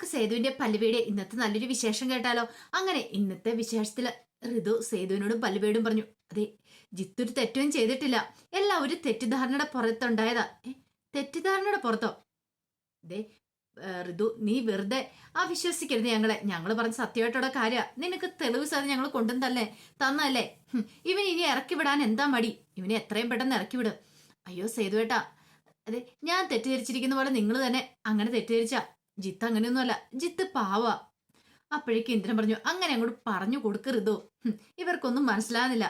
നമുക്ക് സേതുവിന്റെ പല്ലുവയുടെ ഇന്നത്തെ നല്ലൊരു വിശേഷം കേട്ടാലോ? അങ്ങനെ ഇന്നത്തെ വിശേഷത്തിൽ ഋതു സേതുവിനോടും പല്ലുവയോടും പറഞ്ഞു അതെ ജിത്തൊരു തെറ്റും ചെയ്തിട്ടില്ല. എല്ലാം ഒരു തെറ്റിദ്ധാരണയുടെ പുറത്തുണ്ടായതാ. തെറ്റിദ്ധാരണയുടെ പുറത്തോ? ദേ ഋതു നീ വെറുതെ ആ വിശ്വസിക്കരുത് ഞങ്ങളെ ഞങ്ങൾ പറഞ്ഞ സത്യമായിട്ടുള്ള കാര്യ. നിനക്ക് തെളിവ് സാധനം ഞങ്ങൾ കൊണ്ടുവന്നല്ലേ തന്നല്ലേ ഇവൻ ഇനി ഇറക്കി വിടാൻ എന്താ മടി? ഇവനെ എത്രയും പെട്ടെന്ന് ഇറക്കി വിടും. അയ്യോ സേതുവേട്ടാ. അതെ ഞാൻ തെറ്റിദ്ധരിച്ചിരിക്കുന്ന പോലെ നിങ്ങൾ തന്നെ അങ്ങനെ തെറ്റിദ്ധരിച്ച. ജിത്ത് അങ്ങനെയൊന്നുമല്ല. ജിത്ത് പാവ. അപ്പോഴേക്കും ഇന്ദ്രൻ പറഞ്ഞു അങ്ങനെ അങ്ങോട്ട് പറഞ്ഞു കൊടുക്കരുതോ. ഇവർക്കൊന്നും മനസ്സിലാകുന്നില്ല.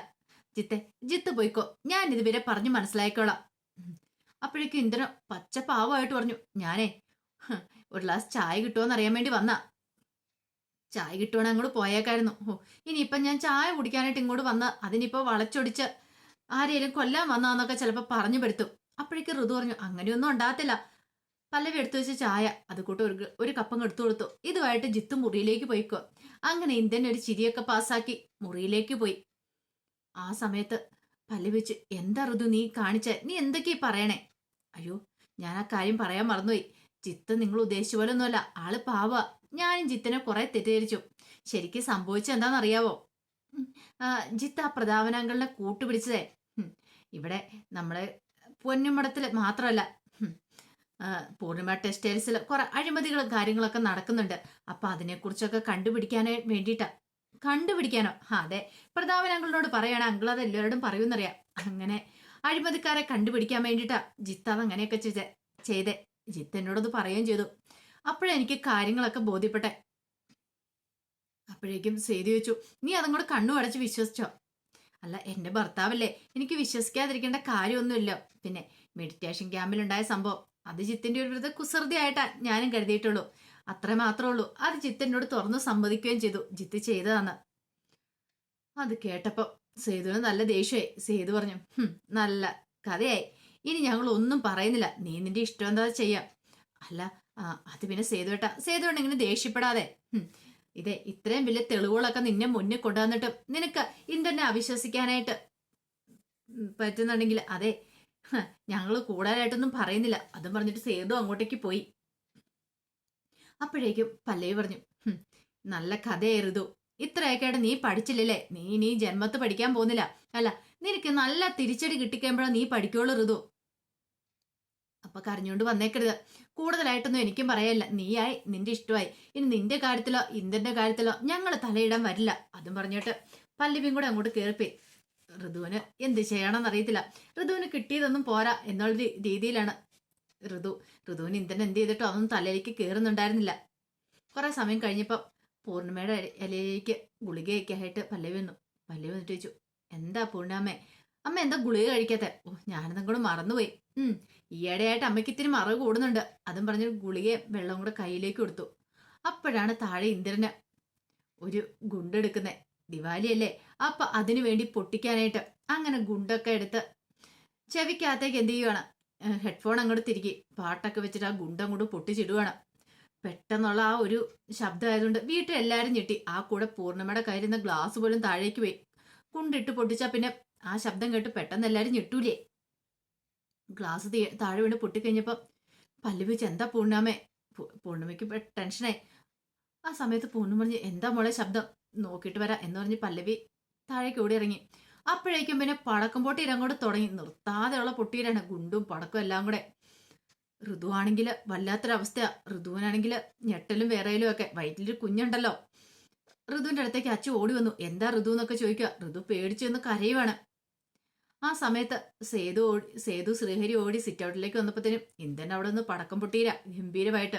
ജിത്തെ ജിത്ത് പോയിക്കോ. ഞാൻ ഇതുവരെ പറഞ്ഞു മനസ്സിലാക്കിക്കോളാം ഉം. അപ്പോഴേക്കും ഇന്ദ്രൻ പച്ച പാവമായിട്ട് പറഞ്ഞു ഞാനേ ഒരു ഗ്ലാസ് ചായ കിട്ടുമോന്ന് അറിയാൻ വേണ്ടി വന്ന. ചായ കിട്ടുവാണെങ്കിൽ അങ്ങോട്ട് പോയേക്കായിരുന്നു. ഓ ഇനിയിപ്പം ഞാൻ ചായ കുടിക്കാനായിട്ട് ഇങ്ങോട്ട് വന്ന അതിനിപ്പോ വളച്ചൊടിച്ച് ആരെയും കൊല്ലാൻ വന്നാന്നൊക്കെ ചിലപ്പോൾ പറഞ്ഞു പെടുത്തും. അപ്പോഴേക്കും ഋതു പറഞ്ഞു അങ്ങനെയൊന്നും ഉണ്ടാകത്തില്ല. പല്ലവി എടുത്തു വെച്ച ചായ അത് കൂട്ട് ഒരു ഒരു കപ്പം എടുത്തു കൊടുത്തു. ഇതുമായിട്ട് ജിത്തു മുറിയിലേക്ക് പോയിക്കോ അങ്ങനെ ഇന്ത്യൻ ഒരു ചിരിയൊക്കെ പാസ്സാക്കി മുറിയിലേക്ക് പോയി. ആ സമയത്ത് പല്ലവിച്ച് എന്താ ഋതു നീ കാണിച്ച? നീ എന്തൊക്കെയാ പറയണേ? അയ്യോ ഞാൻ ആ കാര്യം പറയാൻ മറന്നുപോയി. ചിത്ത നിങ്ങൾ ഉദ്ദേശിച്ച പോലെ ഒന്നുമല്ല. ആൾ പാവ. ഞാനും ജിത്തിനെ കുറെ തെറ്റിദ്ധരിച്ചു. ശരിക്കും ആ, ജിത്ത് ആ പ്രതാപനാങ്കളിനെ കൂട്ടുപിടിച്ചതേ. ഇവിടെ നമ്മളെ പൊന്നുമടത്തിൽ മാത്രമല്ല പൂർണിമ ടെക്സ്റ്റൈൽസിൽ കുറെ അഴിമതികളും കാര്യങ്ങളൊക്കെ നടക്കുന്നുണ്ട്. അപ്പൊ അതിനെക്കുറിച്ചൊക്കെ കണ്ടുപിടിക്കാനേ വേണ്ടിയിട്ടാ. കണ്ടുപിടിക്കാനോ? അതെ. പ്രതാപൻ അങ്കിളിനോട് പറയാണ് അങ്കിൾ അത് എല്ലാവരോടും പറയുമെന്നറിയാം. അങ്ങനെ അഴിമതിക്കാരെ കണ്ടുപിടിക്കാൻ വേണ്ടിയിട്ടാ ജിത്ത് അത് അങ്ങനെയൊക്കെ ചെയ്തേ ചെയ്തേ. ജിത്ത് എന്നോടത് പറയുകയും ചെയ്തു. അപ്പോഴെനിക്ക് കാര്യങ്ങളൊക്കെ ബോധ്യപ്പെട്ടെ. അപ്പോഴേക്കും സേതി വെച്ചു നീ അതങ്ങോട് കണ്ണു അടച്ച് വിശ്വസിച്ചോ? അല്ല എന്റെ ഭർത്താവല്ലേ. എനിക്ക് വിശ്വസിക്കാതിരിക്കേണ്ട കാര്യമൊന്നുമില്ല. പിന്നെ മെഡിറ്റേഷൻ ക്യാമ്പിലുണ്ടായ സംഭവം. അത് ജിത്തിന്റെ ഒരു വിധ കുസൃതിയായിട്ടാ ഞാനും കരുതിയിട്ടുള്ളൂ. അത്ര മാത്രമേ ഉള്ളൂ അത് ജിത്തിനോട് തുറന്നു സമ്മതിക്കുകയും ചെയ്തു. ജിത്ത് ചെയ്തതാണ്. അത് കേട്ടപ്പോ സേതുവിന് നല്ല ദേഷ്യമായി. സേതു പറഞ്ഞു "ഹും, നല്ല കഥയായി. ഇനി ഞങ്ങൾ ഒന്നും പറയുന്നില്ല. നീ നിന്റെ ഇഷ്ടം എന്താ ചെയ്യാം? അല്ല അത് പിന്നെ സേതുവേട്ട സേതുവേട്ട ഇങ്ങനെ ദേഷ്യപ്പെടാതെ ഇതേ ഇത്രയും വലിയ തെളിവുകളൊക്കെ നിന്നെ മുന്നിൽ കൊണ്ടുവന്നിട്ടും നിനക്ക് ഇന്നെ അവിശ്വസിക്കാനായിട്ട് പറ്റുന്നുണ്ടെങ്കിൽ അതെ ഞങ്ങൾ കൂടുതലായിട്ടൊന്നും പറയുന്നില്ല. അതും പറഞ്ഞിട്ട് സേതു അങ്ങോട്ടേക്ക് പോയി. അപ്പോഴേക്കും പല്ലവി പറഞ്ഞു "ഹും, നല്ല കഥയായിരുന്നു ഇത്രയൊക്കെയായിട്ട് നീ പഠിച്ചില്ലല്ലേ? നീ ഇനി ജന്മത്ത് പഠിക്കാൻ പോകുന്നില്ല. അല്ല നിനക്ക് നല്ല തിരിച്ചടി കിട്ടിക്കുമ്പോഴോ നീ പഠിക്കുള്ളൂ ഋതു. അപ്പൊ കരഞ്ഞുകൊണ്ട് വന്നേക്കരുത്. കൂടുതലായിട്ടൊന്നും എനിക്കും പറയാനില്ല. നീയായി നിന്റെ ഇഷ്ടമായി. ഇനി നിന്റെ കാര്യത്തിലോ ഇന്ദന്റെ കാര്യത്തിലോ ഞങ്ങൾ തലയിടാൻ വരില്ല. അതും പറഞ്ഞിട്ട് പല്ലവിയും കൂടെ അങ്ങോട്ട് കയറിപ്പോയി ഋതുവിന് എന്ത് ചെയ്യണമെന്ന് അറിയത്തില്ല ഋതുവിന് കിട്ടിയതൊന്നും പോരാ എന്നുള്ള രീതിയിലാണ് ഋതു. ഋതുവിന് ഇന്ധനം എന്ത് ചെയ്തിട്ടോ അതൊന്നും തലയിലേക്ക് കയറുന്നുണ്ടായിരുന്നില്ല കുറെ സമയം കഴിഞ്ഞപ്പോൾ പൂർണിമയുടെ ഇല- ഇലയിലേക്ക് ഗുളികയൊക്കെ ആയിട്ട് പല്ലവി വന്നു. പല്ലവി വന്നിട്ട് ചോദിച്ചു എന്താ പൂർണാമ്മേ? അമ്മ എന്താ ഗുളിക കഴിക്കാത്ത? ഓ ഞാനതും കൂടെ മറന്നുപോയി. ഉം ഈയിടെയായിട്ട് അമ്മയ്ക്ക് ഇത്തിരി മറവ് കൂടുന്നുണ്ട്. അതും പറഞ്ഞ് ഗുളികയെ വെള്ളം കൂടെ കയ്യിലേക്ക് കൊടുത്തു. അപ്പോഴാണ് താഴെ ഇന്ദ്രന് ഒരു ഗുണ്ടെടുക്കുന്നത് ദിവാലിയല്ലേ? അപ്പൊ അതിനു വേണ്ടി പൊട്ടിക്കാനായിട്ട് അങ്ങനെ ഗുണ്ടൊക്കെ എടുത്ത് ചെവിക്കകത്തേക്ക് എന്ത് ചെയ്യുവാണ്? ഹെഡ്ഫോൺ അങ്ങോട്ട് തിരികെ. പാട്ടൊക്കെ വെച്ചിട്ട് ആ ഗുണ്ടം അങ്ങോട്ട് പൊട്ടിച്ചിടുവാണ്. പെട്ടെന്നുള്ള ആ ഒരു ശബ്ദമായതുകൊണ്ട് വീട്ടിൽ എല്ലാവരും ഞെട്ടി. ആ കൂടെ പൂർണിമയുടെ കയ്യിരുന്ന ഗ്ലാസ് പോലും താഴേക്ക് പോയി. കുണ്ടിട്ട് പൊട്ടിച്ചാ പിന്നെ ആ ശബ്ദം കേട്ട് പെട്ടെന്ന് എല്ലാവരും ഞെട്ടൂലേ? ഗ്ലാസ് താഴെ വീണ് പൊട്ടിക്കഴിഞ്ഞപ്പം പല്ല് വെച്ച് എന്താ പൂർണമേ പൂർണമയ്ക്ക് ടെൻഷനായി. ആ സമയത്ത് പൂർണിമ എന്താ മോളെ ശബ്ദം? നോക്കിയിട്ട് വരാം എന്ന് പറഞ്ഞ് പല്ലവി താഴേക്ക് ഓടി ഇറങ്ങി. അപ്പോഴേക്കും പിന്നെ പടക്കം പൊട്ടി ഇരങ്ങോട്ട് തുടങ്ങി. നിർത്താതെയുള്ള പൊട്ടിയിലാണ് ഗുണ്ടും പടക്കം എല്ലാം കൂടെ. ഋതുവാണെങ്കിൽ വല്ലാത്തൊരവസ്ഥയാ. ഋതുവിനാണെങ്കിൽ ഞെട്ടലും വേറെയിലും ഒക്കെ. വയറ്റിലൊരു കുഞ്ഞുണ്ടല്ലോ. ഋതുവിന്റെ അടുത്തേക്ക് അച്ഛൻ ഓടി വന്നു. എന്താ ഋതു എന്നൊക്കെ ചോദിക്കുക. ഋതു പേടിച്ചു എന്ന് കരയുവാണ്. ആ സമയത്ത് സേതു ഓടി സേതു ശ്രീഹരി ഓടി സിറ്റ് ഔട്ടിലേക്ക് വന്നപ്പോഴത്തേനും ഇന്ത്യൻ അവിടെ നിന്ന് പടക്കം പൊട്ടിയില്ല. ഗംഭീരമായിട്ട്.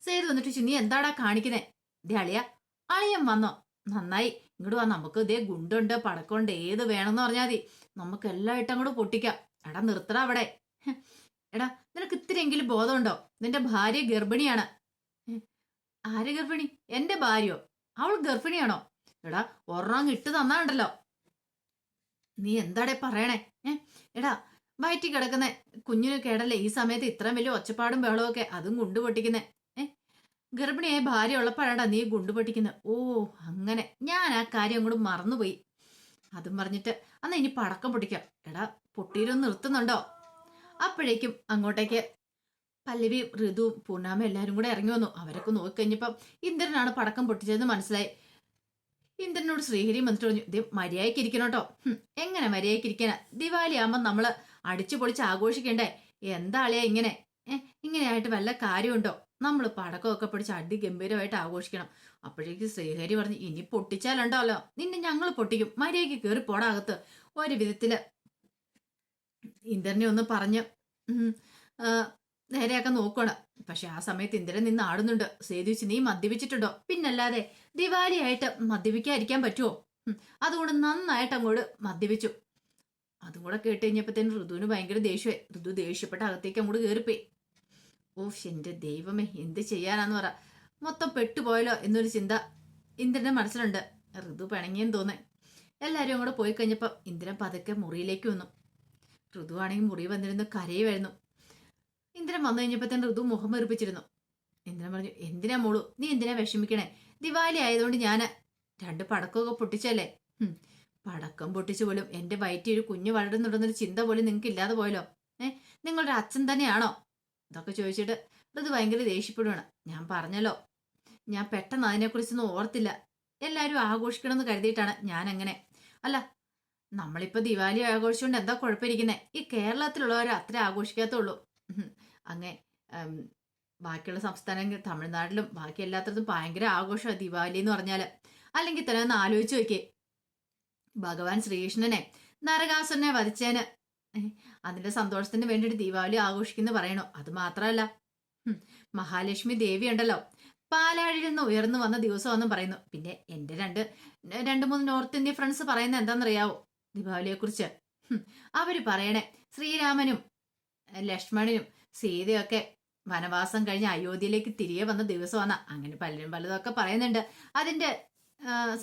സേതു വന്നിട്ട് നീ എന്താടാ കാണിക്കുന്നേ? ദേ അളിയ. അളിയൻ വന്നോ. നന്നായി. ഇങ്ങോട്ട് വാ നമുക്ക് ഇതേ ഗുണ്ടുണ്ട് പടക്കമുണ്ട് ഏത് വേണമെന്ന് പറഞ്ഞാൽ മതി. നമുക്ക് എല്ലായിട്ടും അങ്ങോട്ട് പൊട്ടിക്കാം. എടാ നിർത്തടാ അവിടെ. എടാ നിനക്ക് ഇത്തിരിയെങ്കിലും ബോധമുണ്ടോ? നിന്റെ ഭാര്യ ഗർഭിണിയാണ്. ആര് ഗർഭിണി? എന്റെ ഭാര്യയോ? അവൾ ഗർഭിണിയാണോ? എടാ ഒരെണ്ണം ഇട്ട് തന്നാണ്ടല്ലോ നീ എന്താടേ പറയണേ? എടാ വയറ്റി കിടക്കുന്ന. കുഞ്ഞിന് കേടല്ലേ? ഈ സമയത്ത് ഇത്രയും വലിയ ഒച്ചപ്പാടും ബഹളവും ഒക്കെ. അതും ഗുണ്ടു പൊട്ടിക്കുന്നേ. ഏ ഗർഭിണിയായ ഭാര്യ ഉള്ളപ്പോഴാടാ നീ ഗുണ്ടുപൊട്ടിക്കുന്നത് ഓ അങ്ങനെ. ഞാൻ ആ കാര്യം അങ്ങോട്ട് മറന്നുപോയി. അതും പറഞ്ഞിട്ട് അന്ന് ഇനി പടക്കം പൊട്ടിക്കാം. എടാ പൊട്ടിയിലൊന്ന് നിർത്തുന്നുണ്ടോ? അപ്പോഴേക്കും അങ്ങോട്ടേക്ക് പല്ലവി ഋതു പൂർണാമ എല്ലാവരും കൂടെ ഇറങ്ങി വന്നു. അവരൊക്കെ നോക്കിക്കഴിഞ്ഞപ്പം ഇന്ദ്രനാണ് പടക്കം പൊട്ടിച്ചതെന്ന് മനസ്സിലായി. ഇന്ദ്രനോട് ശ്രീഹരി വന്നിട്ട് പറഞ്ഞു ദേ മര്യാദയ്ക്ക് കേട്ടോ. എങ്ങനെ മര്യാദയ്ക്ക് ഇരിക്കാനാ ദിവാലി ആകുമ്പോൾ നമ്മൾ അടിച്ചു പൊളിച്ച് ആഘോഷിക്കണ്ടേ എന്താളിയാ ഇങ്ങനെ? ഇങ്ങനെയായിട്ട് വല്ല കാര്യമുണ്ടോ? നമ്മൾ പടക്കമൊക്കെ പിടിച്ച് അടി ഗംഭീരമായിട്ട് ആഘോഷിക്കണം. അപ്പോഴേക്ക് ശ്രീഹരി പറഞ്ഞു ഇനി പൊട്ടിച്ചാലുണ്ടല്ലോ. നിന്നെ ഞങ്ങൾ പൊട്ടിക്കും. മര്യാദയ്ക്ക് കയറി പോടാകത്ത് ഒരു വിധത്തിൽ ഇന്ദ്രനെ ഒന്ന് പറഞ്ഞ് നേരെയൊക്കെ നോക്കണം പക്ഷെ ആ സമയത്ത് ഇന്ദ്രൻ നിന്ന് ആടുന്നുണ്ട്. സേതുവിച്ച് നീ മദ്യപിച്ചിട്ടുണ്ടോ? പിന്നല്ലാതെ ദിവാലി ആയിട്ട് മദ്യപിക്കാതിരിക്കാൻ പറ്റുമോ അതുകൊണ്ട് നന്നായിട്ട് അങ്ങോട്ട് മദ്യപിച്ചു. അതും കൂടെ കേട്ട് കഴിഞ്ഞപ്പോഴത്തേനും ഋതുവിന് ഭയങ്കര ദേഷ്യമായി ഋതു ദേഷ്യപ്പെട്ട അകത്തേക്ക് അങ്ങോട്ട് കയറിപ്പോയി ഓഫ് എന്റെ ദൈവമേ എന്ത് ചെയ്യാനാന്ന് പറ. മൊത്തം പെട്ടുപോയല്ലോ എന്നൊരു ചിന്ത ഇന്ദ്രന്റെ മനസ്സിലുണ്ട്. ഋതു പിണങ്ങിയെന്ന് തോന്നേ. എല്ലാവരും അങ്ങോട്ട് പോയി കഴിഞ്ഞപ്പോൾ ഇന്ദ്രൻ പതുക്കെ മുറിയിലേക്ക് വന്നു. ഋതു ആണെങ്കിൽ മുറി വന്നിരുന്നു കരയുമായിരുന്നു. ഇന്ദ്രൻ വന്നു കഴിഞ്ഞപ്പോൾ തന്നെ ഋതു മുഖം വെറുപ്പിച്ചിരുന്നു. ഇന്ദ്രൻ പറഞ്ഞു എന്തിനാ മോളു? നീ എന്തിനാ വിഷമിക്കണേ? ദിവാലി ആയതുകൊണ്ട് ഞാൻ രണ്ട് പടക്കമൊക്കെ പൊട്ടിച്ചല്ലേ? പടക്കം പൊട്ടിച്ചു പോലും എന്റെ വയറ്റി ഒരു കുഞ്ഞ് വളരുന്നുണ്ടെന്നൊരു ചിന്ത പോലും നിങ്ങൾക്ക് ഇല്ലാതെ പോയല്ലോ. ഏഹ് നിങ്ങളുടെ അച്ഛൻ തന്നെയാണോ? ഇതൊക്കെ ചോദിച്ചിട്ട് ഋതു ഭയങ്കര ദേഷ്യപ്പെടുകയാണ് ഞാൻ പറഞ്ഞല്ലോ ഞാൻ പെട്ടെന്ന് അതിനെക്കുറിച്ചൊന്നും ഓർത്തില്ല. എല്ലാവരും ആഘോഷിക്കണമെന്ന് കരുതിയിട്ടാണ് ഞാൻ അങ്ങനെ അല്ല നമ്മളിപ്പോൾ ദിവാലി ആഘോഷിച്ചുകൊണ്ട് എന്താ കുഴപ്പമിരിക്കുന്നത് ഈ കേരളത്തിലുള്ളവർ അത്ര ആഘോഷിക്കാത്തുള്ളൂ. അങ്ങേ ബാക്കിയുള്ള സംസ്ഥാനങ്ങൾ തമിഴ്നാട്ടിലും ബാക്കി എല്ലാത്തടത്തും ഭയങ്കര ആഘോഷമാണ് ദിവാലി എന്ന് പറഞ്ഞാൽ അല്ലെങ്കിൽ തന്നെ ഒന്ന് ആലോചിച്ച് നോക്കിയേ. ഭഗവാൻ ശ്രീകൃഷ്ണനെ നരകാസുരനെ വധിച്ചേന് അതിന്റെ സന്തോഷത്തിന് വേണ്ടിയിട്ട് ദീപാവലി ആഘോഷിക്കുന്നു പറയണോ. അത് മാത്രമല്ല മഹാലക്ഷ്മി ദേവി ഉണ്ടല്ലോ. പാലാഴിൽ നിന്ന് ഉയർന്നു വന്ന ദിവസമെന്നും പറയുന്നു. പിന്നെ എന്റെ രണ്ട് രണ്ട് മൂന്ന് നോർത്ത് ഇന്ത്യ ഫ്രണ്ട്സ് പറയുന്നത് എന്താണെന്നറിയാവോ? ദീപാവലിയെ കുറിച്ച് അവർ പറയണേ ശ്രീരാമനും ലക്ഷ്മണനും സീതയൊക്കെ വനവാസം കഴിഞ്ഞ് അയോധ്യയിലേക്ക് തിരികെ വന്ന ദിവസമാണ് അങ്ങനെ പലരും പലതൊക്കെ പറയുന്നുണ്ട്. അതിന്റെ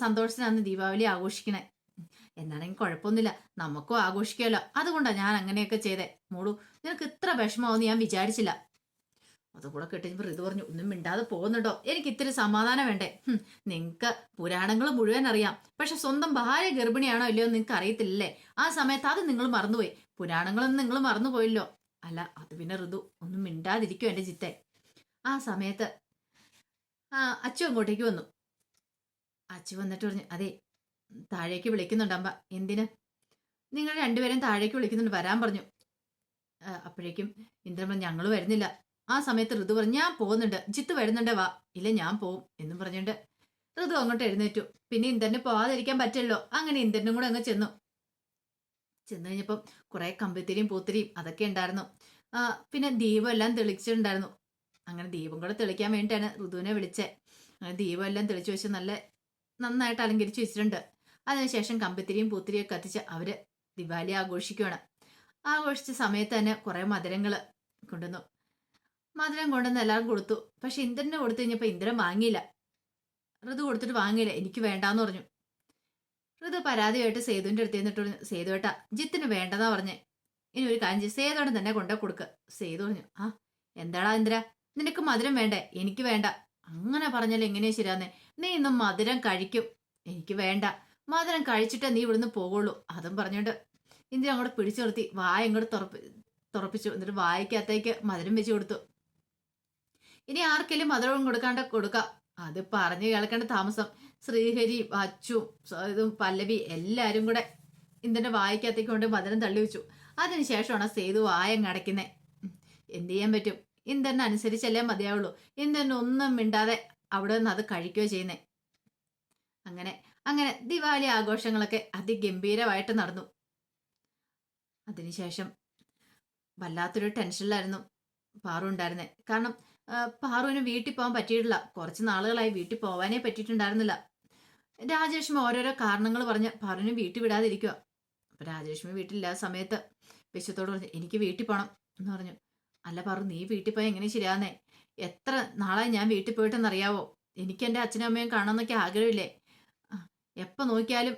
സന്തോഷത്തിനാണ് ദീപാവലി ആഘോഷിക്കണേ. എന്നാണെങ്കിൽ കുഴപ്പമൊന്നുമില്ല. നമുക്കും ആഘോഷിക്കാമല്ലോ അതുകൊണ്ടാണ് ഞാൻ അങ്ങനെയൊക്കെ ചെയ്തേ. മോളു നിനക്ക് ഇത്ര വിഷമമാവെന്ന് ഞാൻ വിചാരിച്ചില്ല. അതുകൂടെ കിട്ടിയപ്പോൾ ഋതു പറഞ്ഞു ഒന്നും മിണ്ടാതെ പോകുന്നുണ്ടോ? എനിക്ക് ഇത്തിരി സമാധാനം വേണ്ടേ. നിങ്ങൾക്ക് പുരാണങ്ങൾ മുഴുവൻ അറിയാം. പക്ഷെ സ്വന്തം ഭാര്യ ഗർഭിണിയാണോ ഇല്ലയോ നിങ്ങൾക്ക് അറിയത്തില്ലല്ലേ? ആ സമയത്ത് അത് നിങ്ങൾ മറന്നുപോയി. പുരാണങ്ങളൊന്നും നിങ്ങൾ മറന്നുപോയില്ലോ. അല്ല അത് പിന്നെ ഋതു ഒന്നും മിണ്ടാതിരിക്കും എന്റെ ചിത്തെ. ആ സമയത്ത് ആ അച്ചു അങ്ങോട്ടേക്ക് വന്നു. അച്ചു വന്നിട്ട് പറഞ്ഞു അതെ താഴേക്ക് വിളിക്കുന്നുണ്ട് അമ്മ. എന്തിന്? നിങ്ങൾ രണ്ടുപേരും താഴേക്ക് വിളിക്കുന്നുണ്ട്. വരാൻ പറഞ്ഞു. അപ്പോഴേക്കും ഇന്ദ്രൻ പറഞ്ഞു ഞങ്ങൾ വരുന്നില്ല. ആ സമയത്ത് ഋതു പറഞ്ഞു ഞാൻ പോകുന്നുണ്ട്. ജിത്ത് വരുന്നുണ്ട്. വാ. ഇല്ല ഞാൻ പോവും എന്നും പറഞ്ഞുകൊണ്ട് ഋതു അങ്ങോട്ട് എഴുന്നേറ്റു. പിന്നെ ഇന്ദ്രന് പോവാതിരിക്കാൻ പറ്റില്ലല്ലോ. അങ്ങനെ ഇന്ദ്രനും കൂടെ അങ്ങ് ചെന്നു. ചെന്ന് കഴിഞ്ഞപ്പം കുറെ കമ്പിത്തിരിയും പൂത്തിരിയും അതൊക്കെ ഉണ്ടായിരുന്നു. പിന്നെ ദീപം എല്ലാം തെളിച്ചിട്ടുണ്ടായിരുന്നു. അങ്ങനെ ദീപം കൂടെ തെളിക്കാൻ വേണ്ടിയിട്ടാണ് ഋതുവിനെ വിളിച്ചത് അങ്ങനെ ദീപം എല്ലാം തെളിച്ചു വെച്ച് നല്ല നന്നായിട്ട് അലങ്കരിച്ച് വെച്ചിട്ടുണ്ട്. അതിനുശേഷം കമ്പിത്തിരിയും പൂത്തിരിയും കത്തിച്ച് അവർ ദിവാലി ആഘോഷിക്കുകയാണ് ആഘോഷിച്ച സമയത്ത് തന്നെ കുറെ മധുരങ്ങൾ കൊണ്ടുവന്നു. മധുരം കൊണ്ടുവന്ന് എല്ലാവരും കൊടുത്തു. പക്ഷെ ഇന്ദ്രനെ കൊടുത്തു കഴിഞ്ഞപ്പോൾ ഇന്ദ്രൻ വാങ്ങിയില്ല. ഋതു കൊടുത്തിട്ട് വാങ്ങിയില്ല. എനിക്ക് വേണ്ടാന്ന് പറഞ്ഞു. ഋതു പരാതിയായിട്ട് സേതുവിന്റെ അടുത്ത് നിന്നിട്ട് പറഞ്ഞു സേതുവേട്ടാ ജിത്തിന് വേണ്ടെന്നാ പറഞ്ഞേ. ഇനി ഒരു കാര്യം സേതോടെ തന്നെ കൊണ്ടേ കൊടുക്ക്. സേതു പറഞ്ഞു ആ എന്താടാ ഇന്ദ്ര? നിനക്ക് മധുരം വേണ്ടേ? എനിക്ക് വേണ്ട. അങ്ങനെ പറഞ്ഞാൽ എങ്ങനെയാ ശരിയാന്നേ നീ ഇന്ന് മധുരം കഴിക്കും. എനിക്ക് വേണ്ട. മധുരം കഴിച്ചിട്ടേ നീ ഇവിടുന്ന് പോകുള്ളൂ അതും പറഞ്ഞോണ്ട് ഇന്ദിര അങ്ങോട്ട് പിടിച്ചു നിർത്തി. വായ ഇങ്ങോട്ട് തുറപ്പി തുറപ്പിച്ചു. എന്നിട്ട് വായിക്കകത്തേക്ക് മധുരം വെച്ച് കൊടുത്തു. ഇനി ആർക്കെങ്കിലും മധുരവും കൊടുക്കാണ്ട് കൊടുക്കാം. അത് പറഞ്ഞു കേൾക്കേണ്ട താമസം. ശ്രീഹരി അച്ചു ഇതും പല്ലവി എല്ലാരും കൂടെ ഇന്ദിന്റെ വായിക്കകത്തേക്ക് കൊണ്ട് മധുരം തള്ളി വെച്ചു. അതിനുശേഷമാണ് സേതു വായം അടയ്ക്കുന്നത് എന്ത് ചെയ്യാൻ പറ്റും? ഇന്ദനെ അനുസരിച്ചല്ലേ മതിയാവുള്ളൂ. ഇന്ദ്രനൊന്നും മിണ്ടാതെ അവിടെ നിന്ന് അത് കഴിക്കുകയോ ചെയ്യുന്നേ. അങ്ങനെ അങ്ങനെ ദിവാലി ആഘോഷങ്ങളൊക്കെ അതിഗംഭീരമായിട്ട് നടന്നു. അതിനുശേഷം വല്ലാത്തൊരു ടെൻഷനിലായിരുന്നു പാറു ഉണ്ടായിരുന്നേ. കാരണം പാറുവിന് വീട്ടിൽ പോകാൻ പറ്റിയിട്ടില്ല. കുറച്ച് നാളുകളായി വീട്ടിൽ പോവാനേ പറ്റിയിട്ടുണ്ടായിരുന്നില്ല. രാജലക്ഷ്മി ഓരോരോ കാരണങ്ങൾ പറഞ്ഞ് പാറുവിനെ വീട്ടിൽ വിടാതിരിക്കുക അപ്പം രാജലക്ഷ്മി വീട്ടിലില്ലാത്ത സമയത്ത് വിശ്വത്തോട് പറഞ്ഞു എനിക്ക് വീട്ടിൽ പോകണം എന്ന് പറഞ്ഞു. അല്ല പാറു നീ വീട്ടിൽ പോയാൽ എങ്ങനെ ശരിയാന്നേ എത്ര നാളായി ഞാൻ വീട്ടിൽ പോയിട്ടെന്നറിയാവോ? എനിക്ക് എന്റെ അച്ഛനും അമ്മയും കാണണമെന്നൊക്കെ ആഗ്രഹമില്ലേ? എപ്പോൾ നോക്കിയാലും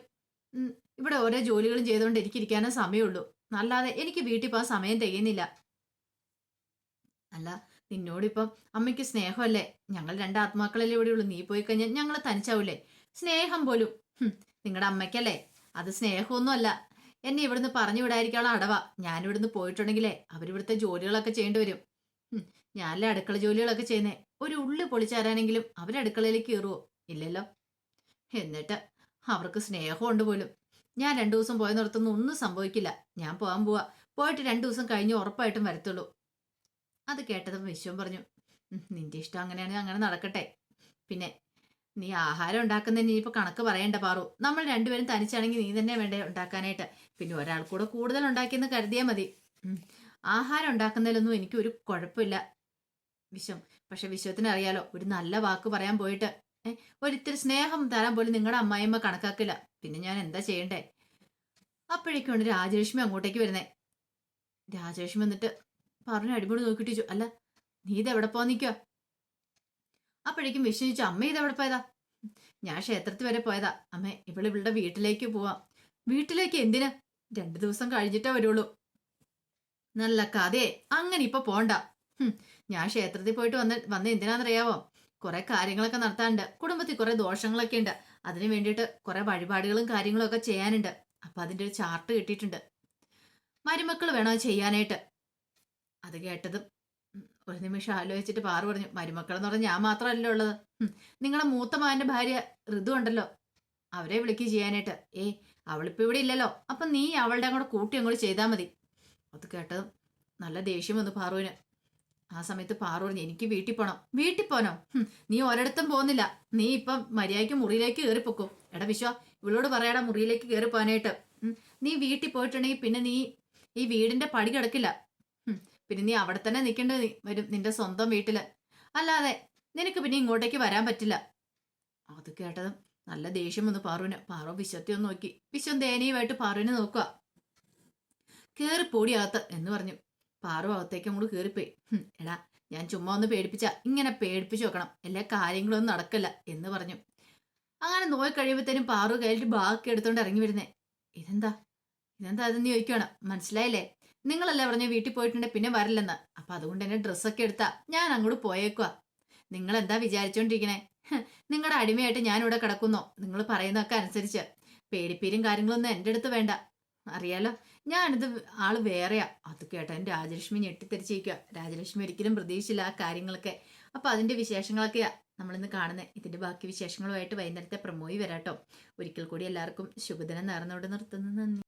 ഇവിടെ ഓരോ ജോലികളും ചെയ്തുകൊണ്ട് എനിക്കിരിക്കാനേ സമയമുള്ളൂ. നല്ലാതെ എനിക്ക് വീട്ടിൽ പോകാൻ സമയം തികയുന്നില്ല. അല്ല നിന്നോടിപ്പം അമ്മയ്ക്ക് സ്നേഹമല്ലേ? ഞങ്ങൾ രണ്ട് ആത്മാക്കളല്ലേ ഇവിടെ ഉള്ളൂ. നീ പോയി കഴിഞ്ഞാൽ ഞങ്ങൾ തനിച്ചാവൂലേ? സ്നേഹം പോലും. നിങ്ങളുടെ അമ്മയ്ക്കല്ലേ? അത് സ്നേഹമൊന്നുമല്ല. എന്നെ ഇവിടുന്ന് പറഞ്ഞു വിടാതിരിക്കാനുള്ള അടവാ. ഞാൻ ഇവിടുന്ന് പോയിട്ടുണ്ടെങ്കിലേ അവരിവിടുത്തെ ജോലികളൊക്കെ ചെയ്യേണ്ടി വരും. ഞാനല്ലേ അടുക്കള ജോലികളൊക്കെ ചെയ്യുന്നേ? ഒരു ഉള്ളി പൊളിച്ചാരാനെങ്കിലും അവരടുക്കളയിലേക്ക് കയറുവോ? ഇല്ലല്ലോ. എന്നിട്ട് അവർക്ക് സ്നേഹമുണ്ട് പോലും ഞാൻ രണ്ടു ദിവസം പോയ നിർത്തുന്ന ഒന്നും സംഭവിക്കില്ല. ഞാൻ പോകാൻ പോവാ. പോയിട്ട് രണ്ടു ദിവസം കഴിഞ്ഞ് ഉറപ്പായിട്ടും വരത്തുള്ളൂ. അത് കേട്ടതും വിശ്വം പറഞ്ഞു. നിന്റെ ഇഷ്ടം അങ്ങനെയാണെങ്കിൽ അങ്ങനെ നടക്കട്ടെ. പിന്നെ നീ ആഹാരം ഉണ്ടാക്കുന്നതിന് ഇനിയിപ്പോൾ കണക്ക് പറയണ്ട പാറു. നമ്മൾ രണ്ടുപേരും തനിച്ചാണെങ്കിൽ നീ തന്നെ വേണ്ടേ ഉണ്ടാക്കാനായിട്ട്. പിന്നെ ഒരാൾ കൂടെ കൂടുതൽ ഉണ്ടാക്കിയെന്ന് കരുതിയാൽ മതി. ആഹാരം ഉണ്ടാക്കുന്നതിലൊന്നും എനിക്ക് ഒരു കുഴപ്പമില്ല. വിശ്വം പക്ഷെ വിശ്വത്തിന് അറിയാലോ ഒരു നല്ല വാക്ക് പറയാൻ പോയിട്ട് ഒരിത്തിരി സ്നേഹം തരാൻ പോലും നിങ്ങളുടെ അമ്മായിമ്മ കണക്കാക്കില്ല. പിന്നെ ഞാൻ എന്താ ചെയ്യണ്ടേ? അപ്പോഴേക്കാണ് രാജലക്ഷ്മി അങ്ങോട്ടേക്ക് വരുന്നേ. രാജലക്ഷ്മി വന്നിട്ട് പറഞ്ഞു അടിപൊളി നോക്കിട്ട് അല്ല നീ ഇത് എവിടെ പോവാൻ നിൽക്കുക അപ്പോഴേക്കും വിഷ്ണു ചോദിച്ചു അമ്മ ഇത് എവിടെ പോയതാ? ഞാൻ ക്ഷേത്രത്തിൽ വരെ പോയതാ. അമ്മ ഇവിടെ ഇവളുടെ വീട്ടിലേക്ക് പോവാം. വീട്ടിലേക്ക് എന്തിനാ? രണ്ടു ദിവസം കഴിഞ്ഞിട്ടേ വരുള്ളൂ. നല്ല കഥയെ. അങ്ങനെ ഇപ്പൊ പോണ്ട. ഞാൻ ക്ഷേത്രത്തിൽ പോയിട്ട് വന്ന് വന്ന് എന്തിനാണെന്നറിയാവോ? കുറെ കാര്യങ്ങളൊക്കെ നടത്താനുണ്ട്. കുടുംബത്തിൽ കുറെ ദോഷങ്ങളൊക്കെ ഉണ്ട്. അതിനു വേണ്ടിയിട്ട് കുറെ വഴിപാടുകളും കാര്യങ്ങളും ഒക്കെ ചെയ്യാനുണ്ട്. അപ്പൊ അതിന്റെ ഒരു ചാർട്ട് കിട്ടിയിട്ടുണ്ട്. മരുമക്കൾ വേണോ ചെയ്യാനായിട്ട്? അത് കേട്ടതും ഒരു നിമിഷം ആലോചിച്ചിട്ട് പാറു പറഞ്ഞു മരുമക്കൾ എന്ന് പറഞ്ഞാൽ ഞാൻ മാത്രമല്ല ഉള്ളത്. നിങ്ങളെ മൂത്ത മകന്റെ ഭാര്യ ഋതു ഉണ്ടല്ലോ. അവരെ വിളിക്കുക ചെയ്യാനായിട്ട്. ഏ അവളിപ്പോ ഇവിടെ ഇല്ലല്ലോ. അപ്പൊ നീ അവളുടെ അങ്ങോട്ട് കൂട്ടി അങ്ങോട്ട് ചെയ്താൽ മതി. അത് കേട്ടതും നല്ല ദേഷ്യം വന്നു പാറുവിന്. ആ സമയത്ത് പാറു പറഞ്ഞു എനിക്ക് വീട്ടിൽ പോണം. വീട്ടിൽ പോനോ നീ ഒരിടത്തും പോകുന്നില്ല. നീ ഇപ്പം മര്യാദയ്ക്ക് മുറിയിലേക്ക് കയറിപ്പോക്കും. എടാ വിശ്വ ഇവളോട് പറയാടാ മുറിയിലേക്ക് കയറി പോകാനായിട്ട് നീ വീട്ടിൽ പോയിട്ടുണ്ടെങ്കിൽ പിന്നെ നീ ഈ വീടിന്റെ പടി കിടക്കില്ല. പിന്നെ നീ അവിടെ തന്നെ നിൽക്കേണ്ടി വരും നിന്റെ സ്വന്തം വീട്ടിൽ അല്ലാതെ നിനക്ക് പിന്നെ ഇങ്ങോട്ടേക്ക് വരാൻ പറ്റില്ല. അത് കേട്ടതും നല്ല ദേഷ്യം വന്നു പാറുവിന്. പാറു വിശ്വത്തെ ഒന്ന് നോക്കി. വിശ്വം ദയനീയമായിട്ട് പാറുവിനെ നോക്കുക. കേറി അകത്ത് എന്ന് പറഞ്ഞു. പാറു അകത്തേക്ക് അങ്ങോട്ട് കയറിപ്പോയി എടാ ഞാൻ ചുമ്മാ ഒന്ന് പേടിപ്പിച്ച ഇങ്ങനെ പേടിപ്പിച്ചു വെക്കണം. എല്ലാ കാര്യങ്ങളൊന്നും നടക്കില്ല എന്ന് പറഞ്ഞു. അങ്ങനെ നോയി കഴിയുമ്പോഴത്തേനും പാറു കയ്യിലിട്ട് ബാക്കി എടുത്തോണ്ട് ഇറങ്ങി വരുന്നേ. ഇതെന്താ? ഇതെന്താ അതെന്ന് ചോദിക്കണം മനസ്സിലായില്ലേ? നിങ്ങളല്ലേ പറഞ്ഞ വീട്ടിൽ പോയിട്ടുണ്ട് പിന്നെ വരില്ലെന്ന്. അപ്പൊ അതുകൊണ്ട് തന്നെ ഡ്രസ്സൊക്കെ എടുത്താ ഞാൻ അങ്ങോട്ട് പോയേക്കുവാ. നിങ്ങൾ എന്താ വിചാരിച്ചോണ്ടിരിക്കണേ നിങ്ങളുടെ അടിമയായിട്ട് ഞാൻ ഇവിടെ കിടക്കുന്നോ? നിങ്ങൾ പറയുന്നതൊക്കെ അനുസരിച്ച്. പേടിപ്പീരും കാര്യങ്ങളൊന്നും എന്റെ അടുത്ത് വേണ്ട. അറിയാലോ? ഞാനിത് ആൾ വേറെയാ. അത് കേട്ടൻ രാജലക്ഷ്മി ഞെട്ടിത്തെരിച്ചിരിക്കുക രാജലക്ഷ്മി ഒരിക്കലും പ്രതീക്ഷിച്ചില്ല ആ കാര്യങ്ങളൊക്കെ. അപ്പൊ അതിന്റെ വിശേഷങ്ങളൊക്കെയാ നമ്മളിന്ന് കാണുന്നത് ഇതിന്റെ ബാക്കി വിശേഷങ്ങളുമായിട്ട് വൈകുന്നേരത്തെ പ്രമോയി വരാട്ടോ. ഒരിക്കൽ കൂടി എല്ലാവർക്കും ശുഭദിനം നേർന്നോട് നിർത്തുന്നു. നന്ദി.